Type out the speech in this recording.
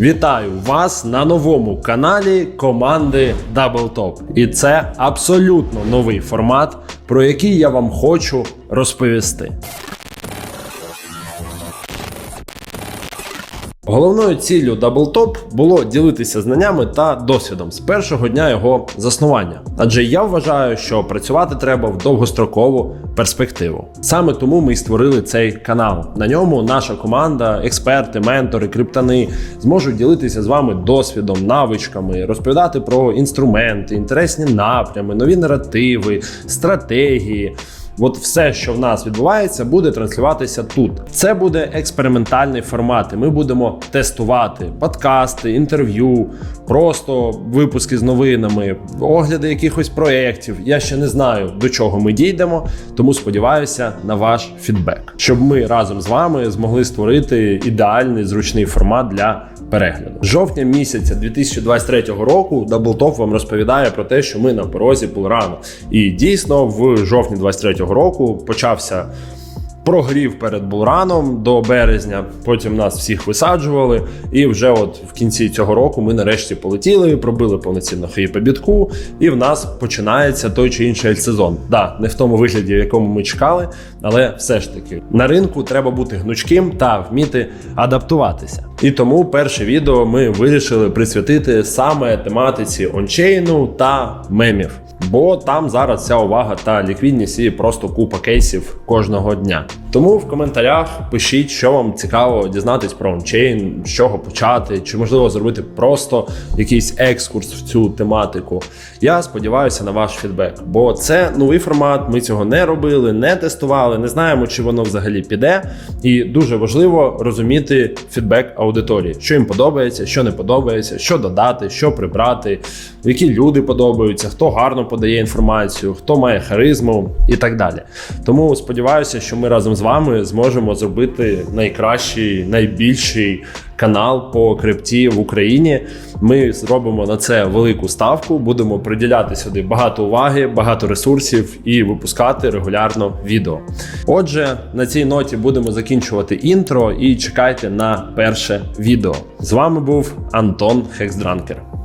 Вітаю вас на новому каналі команди Double Top. І це абсолютно новий формат, про який я вам хочу розповісти. Головною ціллю Double було ділитися знаннями та досвідом з першого дня його заснування. Адже я вважаю, що працювати треба в довгострокову перспективу. Саме тому ми й створили цей канал. На ньому наша команда, експерти, ментори, криптани зможуть ділитися з вами досвідом, навичками, розповідати про інструменти, інтересні напрями, нові наративи, стратегії. От все, що в нас відбувається, буде транслюватися тут. Це буде експериментальний формат. і Ми будемо тестувати подкасти, інтерв'ю, просто випуски з новинами, огляди якихось проєктів. Я ще не знаю до чого ми дійдемо, тому сподіваюся на ваш фідбек, щоб ми разом з вами змогли створити ідеальний зручний формат для перегляду. Жовтня місяця 2023 року Даблтоп вам розповідає про те, що ми на порозі Булрану. І дійсно, в жовтні 23 року почався. Прогрів перед булраном до березня, потім нас всіх висаджували, і вже от в кінці цього року ми нарешті полетіли, пробили повноцінно хей по і в нас починається той чи інший сезон. Да, не в тому вигляді, в якому ми чекали, але все ж таки на ринку треба бути гнучким та вміти адаптуватися. І тому перше відео ми вирішили присвятити саме тематиці ончейну та мемів. Бо там зараз вся увага та ліквідність і просто купа кейсів кожного дня. Тому в коментарях пишіть, що вам цікаво дізнатись про ончейн, з чого почати, чи можливо зробити просто якийсь екскурс в цю тематику. Я сподіваюся на ваш фідбек, бо це новий формат. Ми цього не робили, не тестували, не знаємо, чи воно взагалі піде. І дуже важливо розуміти фідбек аудиторії, що їм подобається, що не подобається, що додати, що прибрати, які люди подобаються, хто гарно подає інформацію, хто має харизму і так далі. Тому сподіваюся, що ми разом з вами зможемо зробити найкращий, найбільший канал по крипті в Україні. Ми зробимо на це велику ставку, будемо приділяти сюди багато уваги, багато ресурсів і випускати регулярно відео. Отже, на цій ноті будемо закінчувати інтро і чекайте на перше відео. З вами був Антон Хексдранкер.